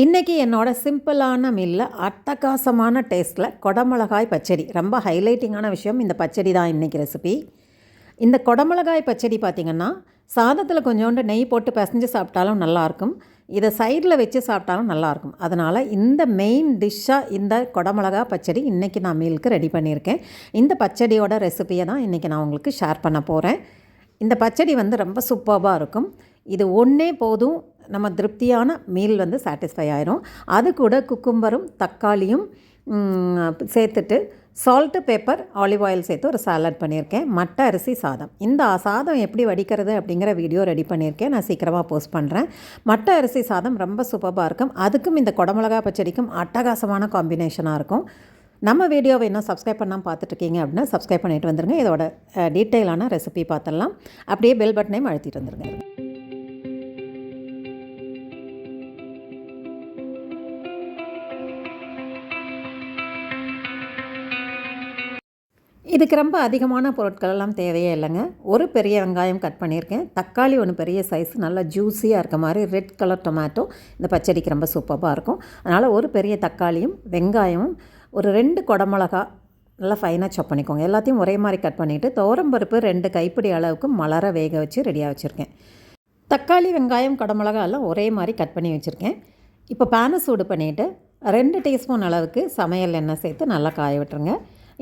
இன்றைக்கி என்னோடய சிம்பிளான மில்ல அட்டகாசமான டேஸ்ட்டில் கொடமிளகாய் பச்சடி. ரொம்ப ஹைலைட்டிங்கான விஷயம். இந்த பச்சடி தான் இன்றைக்கி ரெசிபி இந்த கொடமிளகாய் பச்சடி பார்த்திங்கன்னா சாதத்தில் கொஞ்சோண்டு நெய் போட்டு பிசைஞ்சு சாப்பிட்டாலும் நல்லாயிருக்கும் இதை சைடில் வச்சு சாப்பிட்டாலும் நல்லாயிருக்கும் அதனால் இந்த மெயின் டிஷ்ஷாக இந்த கொடமிளகா பச்சடி இன்றைக்கி நான் மீலுக்கு ரெடி பண்ணியிருக்கேன். இந்த பச்சடியோட ரெசிபியை தான் இன்றைக்கி நான் உங்களுக்கு ஷேர் பண்ண போகிறேன் இந்த பச்சடி வந்து ரொம்ப சூப்பராக இருக்கும். இது ஒன்றே போதும். நம்ம திருப்தியான மீல் வந்து சாட்டிஸ்ஃபை ஆயிரும். அது கூட குக்கும்பரும் தக்காளியும் சேர்த்துட்டு சால்ட்டு பேப்பர் ஆலிவ் ஆயில் சேர்த்து ஒரு சாலட் பண்ணியிருக்கேன். மட்டை அரிசி சாதம். இந்த சாதம் எப்படி வடிக்கிறது அப்படிங்கிற வீடியோ ரெடி பண்ணியிருக்கேன். நான் சீக்கிரமாக போஸ்ட் பண்ணுறேன் மட்டை அரிசி சாதம் ரொம்ப சூப்பராக இருக்கும். அதுக்கும் இந்த குடமிளகா பச்சடிக்கும் அட்டகாசமான காம்பினேஷனாக இருக்கும். நம்ம வீடியோவை இன்னும் சப்ஸ்கிரைப் பண்ணாமல் பார்த்துட்ருக்கீங்க அப்படின்னா சப்ஸ்கிரைப் பண்ணிட்டு வந்துருங்க. இதோட டீட்டெயிலான ரெசிபி பார்த்துடலாம். அப்படியே பெல் பட்டனையும் அழுத்திட்டு வந்துருங்க. இதுக்கு ரொம்ப அதிகமான பொருட்களெல்லாம் தேவையே இல்லைங்க. ஒரு பெரிய வெங்காயம் கட் பண்ணியிருக்கேன். தக்காளி ஒன்று பெரிய சைஸ் நல்லா ஜூஸியாக இருக்க மாதிரி ரெட் கலர் டொமேட்டோ இந்த பச்சடிக்கு ரொம்ப சூப்பராக இருக்கும். அதனால் ஒரு பெரிய தக்காளியும் வெங்காயமும் ஒரு ரெண்டு குடமிளகா நல்லா ஃபைனாக சப் பண்ணிக்கோங்க. எல்லாத்தையும் ஒரே மாதிரி கட் பண்ணிவிட்டு தோரம்பருப்பு ரெண்டு கைப்பிடி அளவுக்கு மலர வேக வச்சு ரெடியாக வச்சுருக்கேன். தக்காளி வெங்காயம் குடமிளகா எல்லாம் ஒரே மாதிரி கட் பண்ணி வச்சுருக்கேன். இப்போ பேனை சூடு பண்ணிவிட்டு ரெண்டு டீஸ்பூன் அளவுக்கு சமையல் எண்ணெய் சேர்த்து நல்லா காய விட்டுருங்க.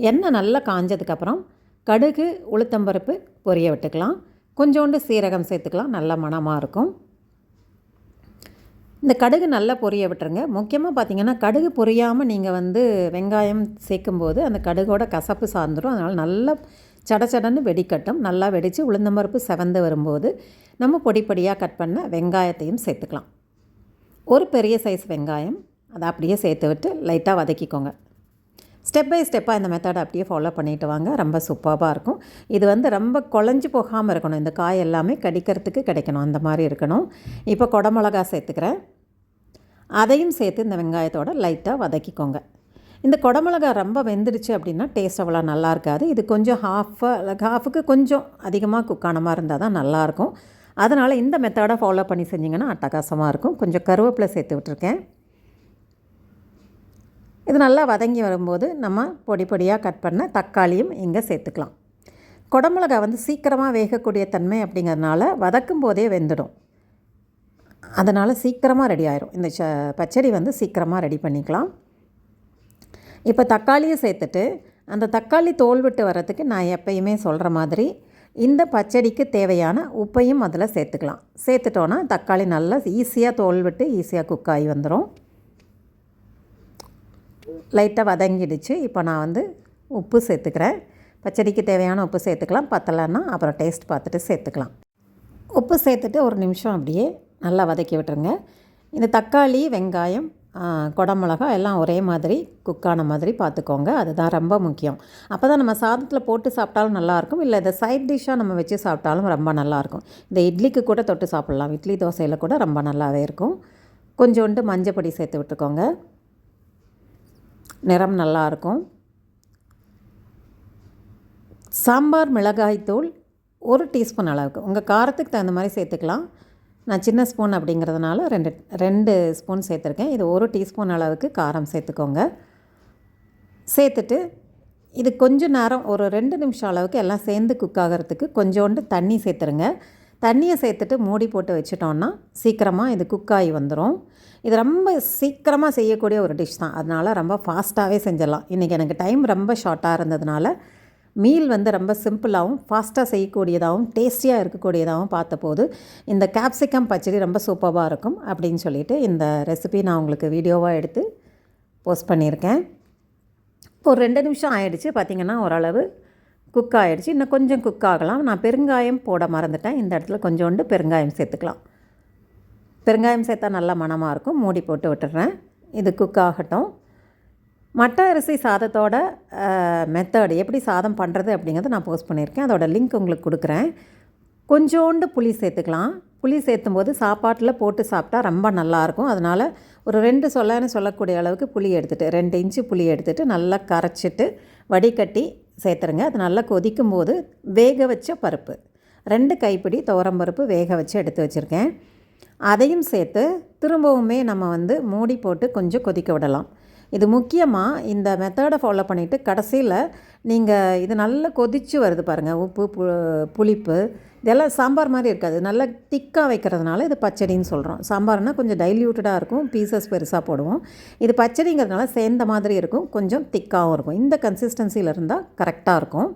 எண்ணெய் நல்லா காஞ்சதுக்கப்புறம் கடுகு உளுத்தம்பருப்பு பொரிய விட்டுக்கலாம். கொஞ்சோண்டு சீரகம் சேர்த்துக்கலாம். நல்ல மணமாக இருக்கும். இந்த கடுகு நல்லா பொரிய விட்டுருங்க. முக்கியமாக பார்த்திங்கன்னா கடுகு பொரியாமல் நீங்கள் வந்து வெங்காயம் சேர்க்கும்போது அந்த கடுகோட கசப்பு சார்ந்துடும் அதனால் நல்லா சடச்சடன்னு வெடிக்கட்டும். நல்லா வெடித்து உளுந்தம்பருப்பு செவந்து வரும்போது நம்ம பொடி பொடியாக கட் பண்ண வெங்காயத்தையும் சேர்த்துக்கலாம். ஒரு பெரிய சைஸ் வெங்காயம் அதை அப்படியே சேர்த்து விட்டு லைட்டாக வதக்கிக்கோங்க. ஸ்டெப் பை ஸ்டெப்பாக இந்த மெத்தடை அப்படியே ஃபாலோ பண்ணிட்டு வாங்க. ரொம்ப சூப்பராக இருக்கும். இது வந்து ரொம்ப குழஞ்சி போகாமல் இருக்கணும். இந்த காய் எல்லாமே கடிக்கிறதுக்கு கிடைக்கணும். அந்த மாதிரி இருக்கணும். இப்போ குடமிளகா சேர்த்துக்கிறேன். அதையும் சேர்த்து இந்த வெங்காயத்தோட லைட்டாக வதக்கிக்கோங்க. இந்த குடமிளகா ரொம்ப வெந்துடுச்சு அப்படின்னா டேஸ்ட் அவ்வளோ நல்லா இருக்காது. இது கொஞ்சம் ஹாஃபாக ஹாஃபுக்கு கொஞ்சம் அதிகமாக குக்கானமாக மாதிரி இருந்தால் தான் நல்லாயிருக்கும் அதனால் இந்த மெத்தடை ஃபாலோ பண்ணி செஞ்சிங்கன்னா அட்டகாசமாக இருக்கும். கொஞ்சம் கருவேப்பிலை சேர்த்து விட்டுருக்கேன். இது நல்லா வதங்கி வரும்போது நம்ம பொடி பொடியாக கட் பண்ண தக்காளியும் இங்கே சேர்த்துக்கலாம். குடமிளகா வந்து சீக்கிரமாக வேகக்கூடிய தன்மை அப்படிங்கிறதுனால வதக்கும் போதே வெந்துடும். அதனால் சீக்கிரமாக ரெடி ஆயிரும். இந்த ச பச்சடி வந்து சீக்கிரமாக ரெடி பண்ணிக்கலாம். இப்போ தக்காளியை சேர்த்துட்டு அந்த தக்காளி தோல் விட்டு வர்றதுக்கு நான் எப்பயுமே சொல்கிற மாதிரி இந்த பச்சடிக்கு தேவையான உப்பையும் அதில் சேர்த்துக்கலாம். சேர்த்துட்டோன்னா தக்காளி நல்லா ஈஸியாக தோல் விட்டு ஈஸியாக குக் ஆகி வந்துடும் லைட்டாக வதங்கிடுச்சு. இப்போ நான் வந்து உப்பு சேர்த்துக்கிறேன். பச்சடிக்கு தேவையான உப்பு சேர்த்துக்கலாம். பத்தலைன்னா அப்புறம் டேஸ்ட் பார்த்துட்டு சேர்த்துக்கலாம். உப்பு சேர்த்துட்டு ஒரு நிமிஷம் அப்படியே நல்லா வதக்கி விட்டுருங்க. இந்த தக்காளி வெங்காயம் குடமிளகா எல்லாம் ஒரே மாதிரி குக்கான மாதிரி பார்த்துக்கோங்க. அதுதான் ரொம்ப முக்கியம். அப்போ தான் நம்ம சாதத்தில் போட்டு சாப்பிட்டாலும் நல்லாயிருக்கும் இல்லை இதை சைட் டிஷ்ஷாக நம்ம வச்சு சாப்பிட்டாலும் ரொம்ப நல்லாயிருக்கும் இந்த இட்லிக்கு கூட தொட்டு சாப்பிட்லாம். இட்லி தோசையில் கூட ரொம்ப நல்லாவே இருக்கும். கொஞ்சோண்டு மஞ்சள் பொடி சேர்த்து விட்டுக்கோங்க. நிறம் நல்லாயிருக்கும் சாம்பார் மிளகாய்த்தூள் ஒரு டீஸ்பூன் அளவுக்கு. உங்கள் காரத்துக்கு தகுந்த மாதிரி சேர்த்துக்கலாம். நான் சின்ன ஸ்பூன் அப்படிங்கிறதுனால ரெண்டு ரெண்டு ஸ்பூன் சேர்த்துருக்கேன். இது ஒரு டீஸ்பூன் அளவுக்கு காரம் சேர்த்துக்கோங்க. சேர்த்துட்டு இது கொஞ்சம் நேரம் ஒரு ரெண்டு நிமிஷம் அளவுக்கு எல்லாம் சேர்ந்து குக் ஆகிறதுக்கு கொஞ்சோண்டு தண்ணி சேர்த்துருங்க. தண்ணியை சேர்த்துட்டு மூடி போட்டு வச்சிட்டோன்னா சீக்கிரமாக இது குக் ஆகி வந்துடும் இது ரொம்ப சீக்கிரமாக செய்யக்கூடிய ஒரு டிஷ் தான். அதனால் ரொம்ப ஃபாஸ்ட்டாகவே செஞ்சிடலாம். இன்றைக்கி எனக்கு டைம் ரொம்ப ஷார்ட்டாக இருந்ததுனால மீல் வந்து ரொம்ப சிம்பிளாகவும் ஃபாஸ்ட்டாக செய்யக்கூடியதாகவும் டேஸ்டியாக இருக்கக்கூடியதாகவும் பார்த்தபோது இந்த கேப்சிகம் பச்சடி ரொம்ப சூப்பராக இருக்கும் அப்படின்னு சொல்லிட்டு இந்த ரெசிபி நான் உங்களுக்கு வீடியோவாக எடுத்து போஸ்ட் பண்ணியிருக்கேன். இப்போ ஒரு ரெண்டு நிமிஷம் ஆயிடுச்சு. பார்த்திங்கன்னா ஓரளவு குக் ஆகிடுச்சு இன்னும் கொஞ்சம் குக் ஆகலாம் நான் பெருங்காயம் போட மறந்துட்டேன். இந்த இடத்துல கொஞ்சோண்டு பெருங்காயம் சேர்த்துக்கலாம். பெருங்காயம் சேர்த்தா நல்லா மனமாக இருக்கும். மூடி போட்டு விட்டுறேன். இது குக் ஆகட்டும். மட்ட அரிசி சாதத்தோட மெத்தட் எப்படி சாதம் பண்ணுறது அப்படிங்கிறத நான் போஸ்ட் பண்ணியிருக்கேன். அதோட லிங்க் உங்களுக்கு கொடுக்குறேன். கொஞ்சோண்டு புளி சேர்த்துக்கலாம். புளி சேர்த்தும் போது சாப்பாட்டில் போட்டு சாப்பிட்டா ரொம்ப நல்லாயிருக்கும் அதனால் ஒரு ரெண்டு சொல்லான்னு சொல்லக்கூடிய அளவுக்கு புளி எடுத்துகிட்டு ரெண்டு இன்ச்சு புளி எடுத்துகிட்டு நல்லா கரைச்சிட்டு வடிகட்டி சேர்த்துருங்க. அது நல்லா கொதிக்கும் போது வேக வச்ச பருப்பு. ரெண்டு கைப்பிடி துவரம்பருப்பு வேக வச்சு எடுத்து வச்சுருக்கேன். அதையும் சேர்த்து திரும்பவுமே நம்ம வந்து மூடி போட்டு கொஞ்சம் கொதிக்க விடலாம். இது முக்கியமாக இந்த மெத்தடை ஃபாலோ பண்ணிவிட்டு கடைசியில் நீங்கள் இது நல்லா கொதித்து வருது பாருங்கள் உப்பு பு புளிப்பு இதெல்லாம் சாம்பார் மாதிரி இருக்காது. நல்லா திக்காக வைக்கிறதுனால இது பச்சடின்னு சொல்கிறோம் சாம்பார்னால் கொஞ்சம் டைல்யூட்டடாக இருக்கும். பீசஸ் பெருசாக போடுவோம். இது பச்சடிங்கிறதுனால சேர்ந்த மாதிரி இருக்கும். கொஞ்சம் திக்காகவும் இருக்கும். இந்த கன்சிஸ்டன்சியில் இருந்தால் கரெக்டாக இருக்கும்.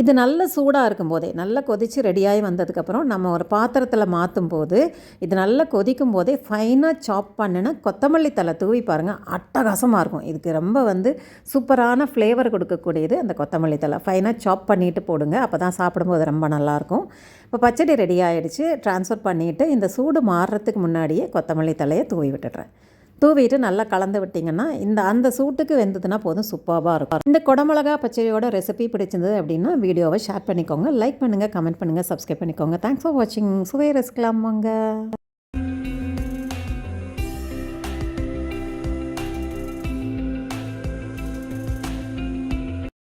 இது நல்ல சூடாக இருக்கும்போதே நல்லா கொதித்து ரெடியாகி வந்ததுக்கப்புறம் நம்ம ஒரு பாத்திரத்தில் மாற்றும் போது இது நல்லா கொதிக்கும் போதே ஃபைனாக சாப் பண்ணினா கொத்தமல்லி தலை தூவி பாருங்கள் அட்டகாசமாக இருக்கும். இதுக்கு ரொம்ப வந்து சூப்பரான ஃப்ளேவர் கொடுக்கக்கூடியது அந்த கொத்தமல்லி தலை. ஃபைனாக சாப் பண்ணிவிட்டு போடுங்க அப்போ தான் சாப்பிடும்போது ரொம்ப நல்லாயிருக்கும். இப்போ பச்சடி ரெடி ஆகிடுச்சு ட்ரான்ஸ்ஃபர் பண்ணிவிட்டு இந்த சூடு மாறுறதுக்கு முன்னாடியே கொத்தமல்லி தலையை தூவி விட்டுடுறேன். தூவிட்டு நல்லா கலந்து விட்டிங்கன்னா இந்த அந்த சூட்டுக்கு வெந்ததுன்னா போதும் சூப்பராக இருக்கும். இந்த குடமிளகா பச்சடியோட ரெசிபி பிடிச்சிருந்தது அப்படின்னா வீடியோவை ஷேர் பண்ணிக்கோங்க. லைக் பண்ணுங்கள் கமெண்ட் பண்ணுங்கள் சப்ஸ்கிரைப் பண்ணிக்கோங்க. தேங்க்ஸ் ஃபார் வாட்சிங் சுவை ரசிக்கலாம் வாங்க